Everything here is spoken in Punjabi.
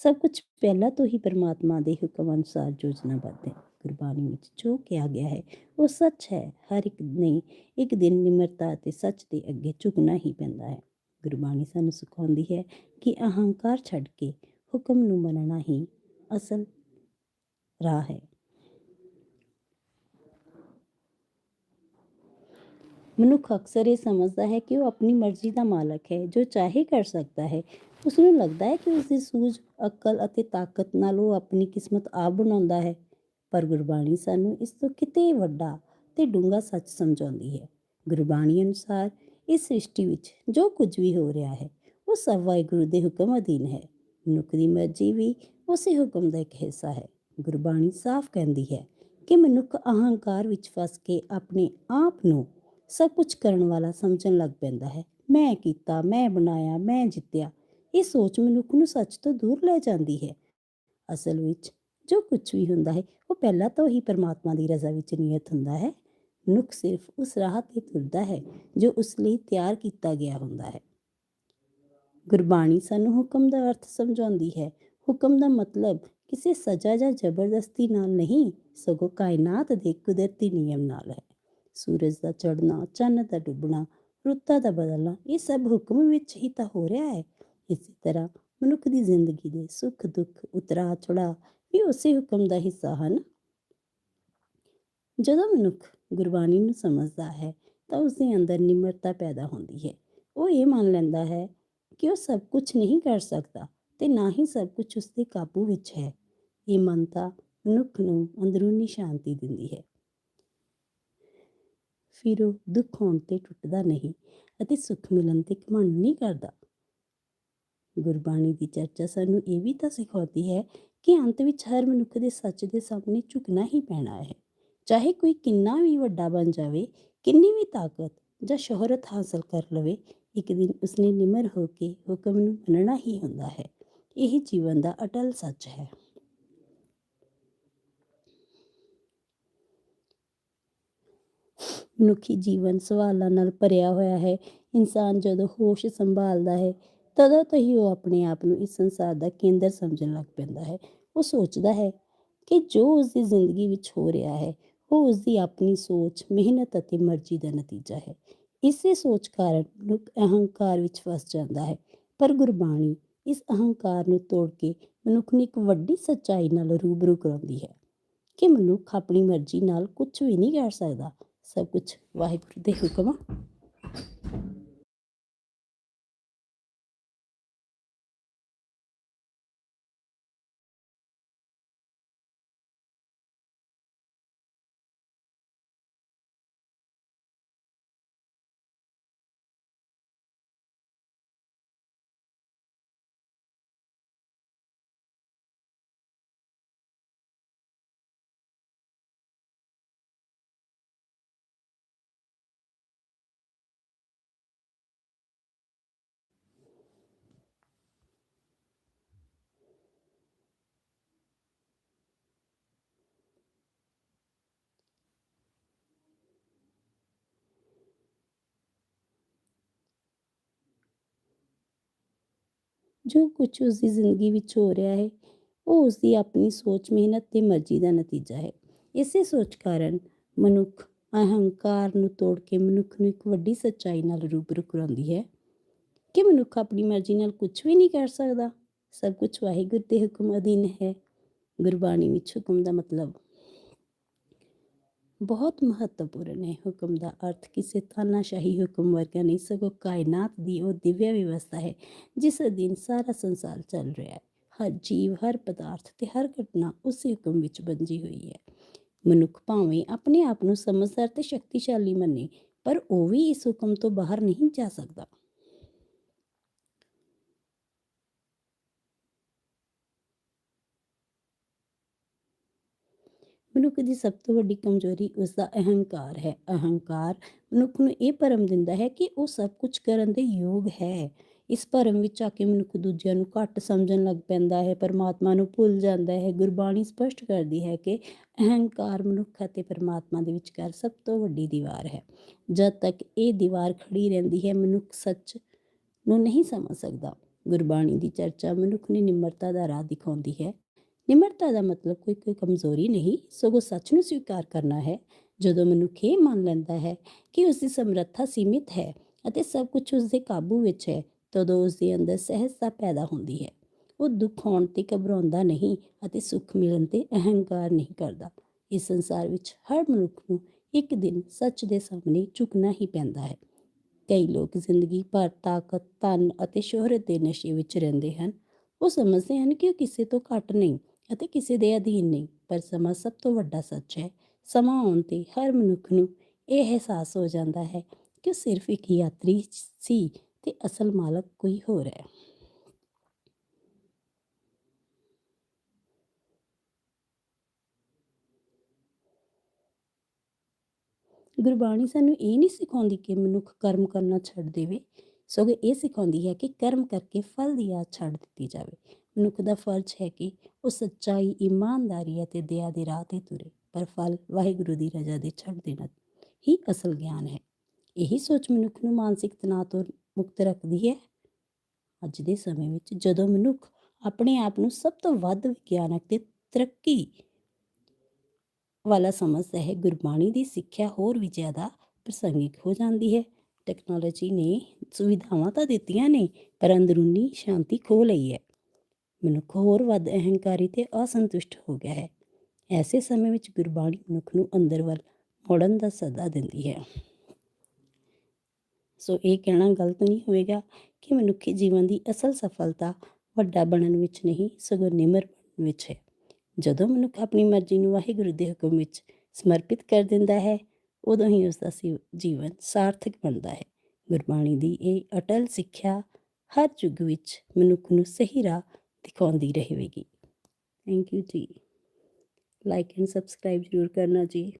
ਸਭ ਕੁਝ ਪਹਿਲਾਂ ਤੋਂ ਹੀ ਪਰਮਾਤਮਾ ਦੇ ਹੁਕਮ ਅਨੁਸਾਰ ਯੋਜਨਾਬੱਧ ਹੈ। ਗੁਰਬਾਣੀ ਵਿੱਚ ਜੋ ਕਿਹਾ ਗਿਆ ਹੈ, ਉਹ ਸੱਚ ਹੈ। ਹਰ ਇੱਕ ਨੇ ਇੱਕ ਦਿਨ ਨਿਮਰਤਾ ਅਤੇ ਸੱਚ ਦੇ ਅੱਗੇ ਝੁਕਣਾ ਹੀ ਪੈਂਦਾ ਹੈ। ਗੁਰਬਾਣੀ ਸਾਨੂੰ ਸਿਖਾਉਂਦੀ ਹੈ ਕਿ ਅਹੰਕਾਰ ਛੱਡ ਕੇ ਹੁਕਮ ਨੂੰ ਮੰਨਣਾ ਹੀ ਅਸਲ ਰਾਹ ਹੈ। ਮਨੁੱਖ ਅਕਸਰ ਇਹ ਸਮਝਦਾ ਹੈ ਕਿ ਉਹ ਆਪਣੀ ਮਰਜ਼ੀ ਦਾ ਮਾਲਕ ਹੈ, ਜੋ ਚਾਹੇ ਕਰ ਸਕਦਾ ਹੈ। ਉਸ ਨੂੰ ਲੱਗਦਾ ਹੈ ਕਿ ਉਸ ਦੀ ਸੂਝ, ਅਕਲ ਅਤੇ ਤਾਕਤ ਨਾਲ ਉਹ ਆਪਣੀ ਕਿਸਮਤ ਆਪ ਬਣਾਉਂਦਾ ਹੈ। ਪਰ ਗੁਰਬਾਣੀ ਸਾਨੂੰ ਇਸ ਤੋਂ ਕਿਤੇ ਵੱਡਾ ਤੇ ਡੂੰਘਾ ਸੱਚ ਸਮਝਾਉਂਦੀ ਹੈ। ਗੁਰਬਾਣੀ ਅਨੁਸਾਰ ਇਸ ਸ੍ਰਿਸ਼ਟੀ ਵਿੱਚ ਜੋ ਕੁਝ ਵੀ ਹੋ ਰਿਹਾ ਹੈ, ਉਹ ਸਭ ਵਾਹਿਗੁਰੂ ਦੇ ਹੁਕਮ ਅਧੀਨ ਹੈ। ਮਨੁੱਖ ਦੀ ਮਰਜ਼ੀ ਵੀ ਉਸੇ ਹੁਕਮ ਦਾ ਇੱਕ ਹਿੱਸਾ ਹੈ। ਗੁਰਬਾਣੀ ਸਾਫ਼ ਕਹਿੰਦੀ ਹੈ ਕਿ ਮਨੁੱਖ ਅਹੰਕਾਰ ਵਿੱਚ ਫਸ ਕੇ ਆਪਣੇ ਆਪ ਨੂੰ ਸਭ ਕੁਝ ਕਰਨ ਵਾਲਾ ਸਮਝਣ ਲੱਗ ਪੈਂਦਾ ਹੈ। ਮੈਂ ਕੀਤਾ, ਮੈਂ ਬਣਾਇਆ, ਮੈਂ ਜਿੱਤਿਆ। ਇਹ ਸੋਚ ਮਨੁੱਖ ਨੂੰ ਸੱਚ ਤੋਂ ਦੂਰ ਲੈ ਜਾਂਦੀ ਹੈ। ਅਸਲ ਵਿੱਚ ਜੋ ਕੁਝ ਵੀ ਹੁੰਦਾ ਹੈ, ਉਹ ਪਹਿਲਾਂ ਤੋਂ ਹੀ ਪਰਮਾਤਮਾ ਦੀ ਰਜ਼ਾ ਵਿੱਚ ਨਿਯਤ ਹੁੰਦਾ ਹੈ। ਮਨੁੱਖ ਸਿਰਫ ਉਸ ਰਾਹ ਤੇ ਤੁਰਦਾ ਹੈ, ਜੋ ਉਸ ਲਈ ਤਿਆਰ ਕੀਤਾ ਗਿਆ ਹੁੰਦਾ ਹੈ। ਗੁਰਬਾਣੀ ਸਾਨੂੰ ਹੁਕਮ ਦਾ ਅਰਥ ਸਮਝਾਉਂਦੀ ਹੈ। ਹੁਕਮ ਦਾ ਮਤਲਬ ਕਿਸੇ ਸਜ਼ਾ ਜਾਂ ਜ਼ਬਰਦਸਤੀ ਨਾਲ ਨਹੀਂ, ਸਗੋਂ ਕਾਇਨਾਤ ਦੇ ਕੁਦਰਤੀ ਨਿਯਮ ਨਾਲ ਹੈ। ਸੂਰਜ ਦਾ ਚੜ੍ਹਨਾ, ਚੰਨ ਦਾ ਡੁੱਬਣਾ, ਰੁੱਤਾਂ ਦਾ ਬਦਲਣਾ, ਇਹ ਸਭ ਹੁਕਮ ਵਿੱਚ ਹੀ ਤਾਂ ਹੋ ਰਿਹਾ ਹੈ। ਇਸੇ ਤਰ੍ਹਾਂ ਮਨੁੱਖ ਦੀ ਜ਼ਿੰਦਗੀ ਦੇ ਸੁੱਖ ਦੁੱਖ ਉਤਰਾ ਚੜਾ ਵੀ ਉਸੇ ਹੁਕਮ ਦਾ ਹਿੱਸਾ ਹਨ। ਜਦੋਂ ਮਨੁੱਖ ਗੁਰਬਾਣੀ ਨੂੰ ਸਮਝਦਾ ਹੈ ਤਾਂ ਉਸ ਦੇ ਅੰਦਰ ਨਿਮਰਤਾ ਪੈਦਾ ਹੁੰਦੀ ਹੈ। ਉਹ ਇਹ ਮੰਨ ਲੈਂਦਾ ਹੈ ਕਿ ਉਹ ਸਭ ਕੁਝ ਨਹੀਂ ਕਰ ਸਕਦਾ ਤੇ ਨਾ ਹੀ ਸਭ ਕੁਝ ਉਸ ਦੇ ਕਾਬੂ ਵਿੱਚ ਹੈ। ਇਹ ਮੰਨਤਾ ਮਨੁੱਖ ਨੂੰ ਅੰਦਰੂਨੀ ਸ਼ਾਂਤੀ ਦਿੰਦੀ ਹੈ। ਫਿਰ ਉਹ ਦੁੱਖ ਹੋਣ ਤੇ ਟੁੱਟਦਾ ਨਹੀਂ ਅਤੇ ਸੁੱਖ ਮਿਲਣ ਤੇ ਘਮੰਡ ਨਹੀਂ ਕਰਦਾ। ਗੁਰਬਾਣੀ ਦੀ ਚਰਚਾ ਸਾਨੂੰ ਇਹ ਵੀ ਤਾਂ ਸਿਖਾਉਂਦੀ ਹੈ ਕਿ ਅੰਤ ਵਿੱਚ ਹਰ ਮਨੁੱਖ ਦੇ ਸੱਚ ਦੇ ਸਾਹਮਣੇ ਝੁਕਣਾ ਹੀ ਪੈਣਾ ਹੈ। ਚਾਹੇ ਕੋਈ ਕਿੰਨਾ ਵੀ ਵੱਡਾ ਬਣ ਜਾਵੇ, ਕਿੰਨੀ ਵੀ ਤਾਕਤ ਜਾਂ ਸ਼ੋਹਰਤ ਹਾਸਲ ਕਰ ਲਵੇ, ਇੱਕ ਦਿਨ ਉਸਨੇ ਨਿਮਰ ਹੋ ਕੇ ਹੁਕਮ ਨੂੰ ਮੰਨਣਾ ਹੀ ਹੁੰਦਾ ਹੈ। ਇਹ ਜੀਵਨ ਦਾ ਅਟਲ ਸੱਚ ਹੈ। ਮਨੁੱਖੀ ਜੀਵਨ ਸਵਾਲਾਂ ਨਾਲ ਭਰਿਆ ਹੋਇਆ ਹੈ, ਇਨਸਾਨ ਜਦੋਂ ਹੋਸ਼ ਸੰਭਾਲਦਾ ਹੈ, ਤਦੋਂ ਤੋਂ ਹੀ ਉਹ ਆਪਣੇ ਆਪ ਨੂੰ ਇਸ ਸੰਸਾਰ ਦਾ ਕੇਂਦਰ ਸਮਝਣ ਲੱਗ ਪੈਂਦਾ ਹੈ। ਉਹ ਸੋਚਦਾ ਹੈ ਕਿ ਜੋ ਉਸ ਦੀ ਜ਼ਿੰਦਗੀ ਵਿੱਚ ਹੋ ਰਿਹਾ ਹੈ, ਉਹ ਉਸ ਦੀ ਆਪਣੀ ਸੋਚ, ਮਿਹਨਤ ਅਤੇ ਮਰਜ਼ੀ ਦਾ ਨਤੀਜਾ ਹੈ। ਇਸੇ ਸੋਚ ਕਾਰਨ ਮਨੁੱਖ ਅਹੰਕਾਰ ਵਿੱਚ ਫਸ ਜਾਂਦਾ ਹੈ। ਪਰ ਗੁਰਬਾਣੀ ਇਸ ਅਹੰਕਾਰ ਨੂੰ ਤੋੜ ਕੇ ਮਨੁੱਖ ਨੂੰ ਇੱਕ ਵੱਡੀ ਸੱਚਾਈ ਨਾਲ ਰੂਬਰੂ ਕਰਾਉਂਦੀ ਹੈ ਕਿ ਮਨੁੱਖ ਆਪਣੀ ਮਰਜ਼ੀ ਨਾਲ ਕੁਝ ਵੀ ਨਹੀਂ ਕਰ ਸਕਦਾ। ਸਭ ਕੁਝ ਵਾਹਿਗੁਰੂ ਦੇ ਹੁਕਮ ਜੋ ਕੁਝ ਉਸ ਦੀ ਜ਼ਿੰਦਗੀ ਵਿੱਚ ਹੋ ਰਿਹਾ ਹੈ, ਉਹ ਉਸ ਦੀ ਆਪਣੀ ਸੋਚ, ਮਿਹਨਤ ਤੇ ਮਰਜ਼ੀ ਦਾ ਨਤੀਜਾ ਹੈ। ਇਸੇ ਸੋਚ ਕਾਰਨ ਮਨੁੱਖ ਅਹੰਕਾਰ ਨੂੰ ਤੋੜ ਕੇ ਮਨੁੱਖ ਨੂੰ ਇੱਕ ਵੱਡੀ ਸੱਚਾਈ ਨਾਲ ਰੂਬਰੂ ਕਰਾਉਂਦੀ ਹੈ। ਕਿ ਮਨੁੱਖ ਆਪਣੀ ਮਰਜ਼ੀ ਨਾਲ ਕੁਝ ਵੀ ਨਹੀਂ ਕਰ ਸਕਦਾ? ਸਭ ਕੁਝ ਵਾਹਿਗੁਰੂ ਦੇ ਹੁਕਮ ਅਧੀਨ ਹੈ। ਗੁਰਬਾਣੀ ਵਿੱਚ ਹੁਕਮ ਦਾ ਮਤਲਬ ਬਹੁਤ ਮਹੱਤਵਪੂਰਨ ਹੈ ਹੁਕਮ ਦਾ ਅਰਥ ਕਿਸੇ ਤਾਨਾਸ਼ਾਹੀ ਹੁਕਮ ਵਰਗਾ ਨਹੀਂ, ਸਗੋਂ ਕਾਇਨਾਤ ਦੀ ਉਹ ਦਿਵਯ ਵਿਵਸਥਾ ਹੈ, ਜਿਸ ਅਧੀਨ ਸਾਰਾ ਸੰਸਾਰ ਚੱਲ ਰਿਹਾ ਹੈ। ਹਰ ਜੀਵ, ਹਰ ਪਦਾਰਥ ਤੇ ਹਰ ਘਟਨਾ ਉਸੇ ਹੁਕਮ ਵਿੱਚ ਬੰਜੀ ਹੋਈ ਹੈ। ਮਨੁੱਖ ਭਾਵੇਂ ਆਪਣੇ ਆਪ ਨੂੰ ਸਮਝਦਾਰ ਤੇ ਸ਼ਕਤੀਸ਼ਾਲੀ ਮੰਨੇ, ਪਰ ਉਹ ਵੀ ਇਸ ਹੁਕਮ ਤੋਂ ਬਾਹਰ ਨਹੀਂ ਜਾ ਸਕਦਾ। ਮਨੁੱਖ ਦੀ ਸਭ ਤੋਂ ਵੱਡੀ ਕਮਜ਼ੋਰੀ ਉਸ ਦਾ ਅਹੰਕਾਰ ਹੈ। ਅਹੰਕਾਰ ਮਨੁੱਖ ਨੂੰ ਇਹ ਭਰਮ ਦਿੰਦਾ ਹੈ ਕਿ ਉਹ ਸਭ ਕੁਝ ਕਰਨ ਦੇ ਯੋਗ ਹੈ। ਇਸ ਭਰਮ ਵਿੱਚ ਆ ਕੇ ਮਨੁੱਖ ਦੂਜਿਆਂ ਨੂੰ ਘੱਟ ਸਮਝਣ ਲੱਗ ਪੈਂਦਾ ਹੈ, ਪਰਮਾਤਮਾ ਨੂੰ ਭੁੱਲ ਜਾਂਦਾ ਹੈ। ਗੁਰਬਾਣੀ ਸਪਸ਼ਟ ਕਰਦੀ ਹੈ ਕਿ ਅਹੰਕਾਰ ਮਨੁੱਖ ਅਤੇ ਪਰਮਾਤਮਾ ਦੇ ਵਿਚਕਾਰ ਸਭ ਤੋਂ ਵੱਡੀ ਦੀਵਾਰ ਹੈ। ਜਦ ਤੱਕ ਇਹ ਦੀਵਾਰ ਖੜੀ ਰਹਿੰਦੀ ਹੈ, ਮਨੁੱਖ ਸੱਚ ਨੂੰ ਨਹੀਂ ਸਮਝ ਸਕਦਾ। ਗੁਰਬਾਣੀ ਦੀ ਚਰਚਾ ਮਨੁੱਖ ਨੂੰ ਨਿਮਰਤਾ ਦਾ ਰਾਹ ਦਿਖਾਉਂਦੀ ਹੈ। ਨਿਮਰਤਾ ਦਾ ਮਤਲਬ ਕੋਈ ਕੋਈ ਕਮਜ਼ੋਰੀ ਨਹੀਂ, ਸਗੋਂ ਸੱਚ ਨੂੰ ਸਵੀਕਾਰ ਕਰਨਾ ਹੈ। ਜਦੋਂ ਮਨੁੱਖ ਇਹ ਮੰਨ ਲੈਂਦਾ ਹੈ ਕਿ ਉਸ ਦੀ ਸਮਰੱਥਾ ਸੀਮਿਤ ਹੈ ਅਤੇ ਸਭ ਕੁਝ ਉਸ ਦੇ ਕਾਬੂ ਵਿੱਚ ਹੈ, ਤਦੋਂ ਉਸ ਦੇ ਅੰਦਰ ਸਹਿਜਤਾ ਪੈਦਾ ਹੁੰਦੀ ਹੈ। ਉਹ ਦੁੱਖ ਹੋਣ ਤੇ ਘਬਰਾਉਂਦਾ ਨਹੀਂ ਅਤੇ ਸੁੱਖ ਮਿਲਣ ਤੇ ਅਹੰਕਾਰ ਨਹੀਂ ਕਰਦਾ। ਇਸ ਸੰਸਾਰ ਵਿੱਚ ਹਰ ਮਨੁੱਖ ਨੂੰ ਇੱਕ ਦਿਨ ਸੱਚ ਦੇ ਸਾਹਮਣੇ ਝੁਕਣਾ ਹੀ ਪੈਂਦਾ ਹੈ। ਕਈ ਲੋਕ ਜ਼ਿੰਦਗੀ ਭਰ ਤਾਕਤ, ਧਨ ਅਤੇ ਸ਼ੋਹਰਤ ਦੇ ਨਸ਼ੇ ਵਿੱਚ ਰਹਿੰਦੇ ਹਨ। ਉਹ ਸਮਝਦੇ ਹਨ ਕਿ ਉਹ ਕਿਸੇ ਤੋਂ ਘੱਟ ਨਹੀਂ ਅਤੇ ਕਿਸੇ ਦੇ ਅਧੀਨ ਨਹੀਂ, ਪਰ ਸਮਾਂ ਸਭ ਤੋਂ ਵੱਡਾ ਸੱਚ ਹੈ। ਸਮਾਂ ਆਉਣ ਤੇ ਹਰ ਮਨੁੱਖ ਨੂੰ ਇਹ ਅਹਿਸਾਸ ਹੋ ਜਾਂਦਾ ਹੈ ਕਿ ਸਿਰਫ ਇੱਕ ਯਾਤਰੀ ਸੀ ਤੇ ਅਸਲ ਮਾਲਕ ਕੋਈ ਹੋਰ ਹੈ। ਗੁਰਬਾਣੀ ਸਾਨੂੰ ਇਹ ਨਹੀਂ ਸਿਖਾਉਂਦੀ ਕਿ ਮਨੁੱਖ ਕਰਮ ਕਰਨਾ ਛੱਡ ਦੇਵੇ, ਸਗੋਂ ਇਹ ਸਿਖਾਉਂਦੀ ਹੈ ਕਿ ਕਰਮ ਕਰਕੇ ਫਲ ਦੀ ਆਸ ਛੱਡ ਦਿੱਤੀ ਜਾਵੇ। ਮਨੁੱਖ ਦਾ ਫਰਜ਼ ਹੈ ਕਿ ਉਹ ਸੱਚਾਈ, ਇਮਾਨਦਾਰੀ ਅਤੇ ਦਇਆ ਦੇ ਰਾਹ ਤੇ ਤੁਰੇ, ਪਰ ਫਲ ਵਾਹਿਗੁਰੂ ਦੀ ਰਜ਼ਾ ਦੇ ਛੱਡ ਦੇਣਾ ਹੀ ਅਸਲ ਗਿਆਨ ਹੈ। ਇਹੀ ਸੋਚ ਮਨੁੱਖ ਨੂੰ ਮਾਨਸਿਕ ਤਣਾਅ ਤੋਂ ਮੁਕਤ ਰੱਖਦੀ ਹੈ। ਅੱਜ ਦੇ ਸਮੇਂ ਵਿੱਚ ਜਦੋਂ ਮਨੁੱਖ ਆਪਣੇ ਆਪ ਨੂੰ ਸਭ ਤੋਂ ਵੱਧ ਵਿਗਿਆਨਕ ਤੇ ਤਰੱਕੀ ਵਾਲਾ ਸਮਝਦਾ ਹੈ, ਗੁਰਬਾਣੀ ਦੀ ਸਿੱਖਿਆ ਹੋਰ ਵੀ ਜ਼ਿਆਦਾ ਪ੍ਰਸੰਗਿਕ ਹੋ ਜਾਂਦੀ ਹੈ। ਟੈਕਨੋਲੋਜੀ ਨੇ ਸੁਵਿਧਾਵਾਂ ਤਾਂ ਦਿੱਤੀਆਂ ਨੇ, ਪਰ ਅੰਦਰੂਨੀ ਸ਼ਾਂਤੀ ਖੋ ਲਈ ਹੈ। ਮਨੁੱਖ ਹੋਰ ਵੱਧ ਅਹੰਕਾਰੀ ਤੇ ਅਸੰਤੁਸ਼ਟ ਹੋ ਗਿਆ ਹੈ। ਐਸੇ ਸਮੇਂ ਵਿੱਚ ਗੁਰਬਾਣੀ ਮਨੁੱਖ ਨੂੰ ਅੰਦਰ ਵੱਲ ਮੁੜਨ ਦਾ ਸੱਦਾ ਦਿੰਦੀ ਹੈ। ਸੋ ਇਹ ਕਹਿਣਾ ਗਲਤ ਨਹੀਂ ਹੋਵੇਗਾ ਕਿ ਮਨੁੱਖੀ ਜੀਵਨ ਦੀ ਅਸਲ ਸਫਲਤਾ ਵੱਡਾ ਬਣਨ ਵਿੱਚ ਨਹੀਂ, ਸਗੋਂ ਨਿਮਰ ਬਣਨ ਵਿੱਚ ਹੈ। ਜਦੋਂ ਮਨੁੱਖ ਆਪਣੀ ਮਰਜ਼ੀ ਨੂੰ ਵਾਹਿਗੁਰੂ ਦੇ ਹੁਕਮ ਵਿੱਚ ਸਮਰਪਿਤ ਕਰ ਦਿੰਦਾ ਹੈ, ਉਦੋਂ ਹੀ ਉਸ ਦਾ ਸੀ- ਜੀਵਨ ਸਾਰਥਕ ਬਣਦਾ ਹੈ। ਗੁਰਬਾਣੀ ਦੀ ਇਹ ਅਟਲ ਸਿੱਖਿਆ ਹਰ ਯੁੱਗ ਵਿੱਚ ਮਨੁੱਖ ਨੂੰ ਸਹੀ ਰਾਹ ਦਿਖਾਉਂਦੀ ਰਹੇਗੀ। ਥੈਂਕ ਯੂ ਜੀ। ਲਾਈਕ ਐਂਡ ਸਬਸਕ੍ਰਾਈਬ ਜ਼ਰੂਰ ਕਰਨਾ ਜੀ।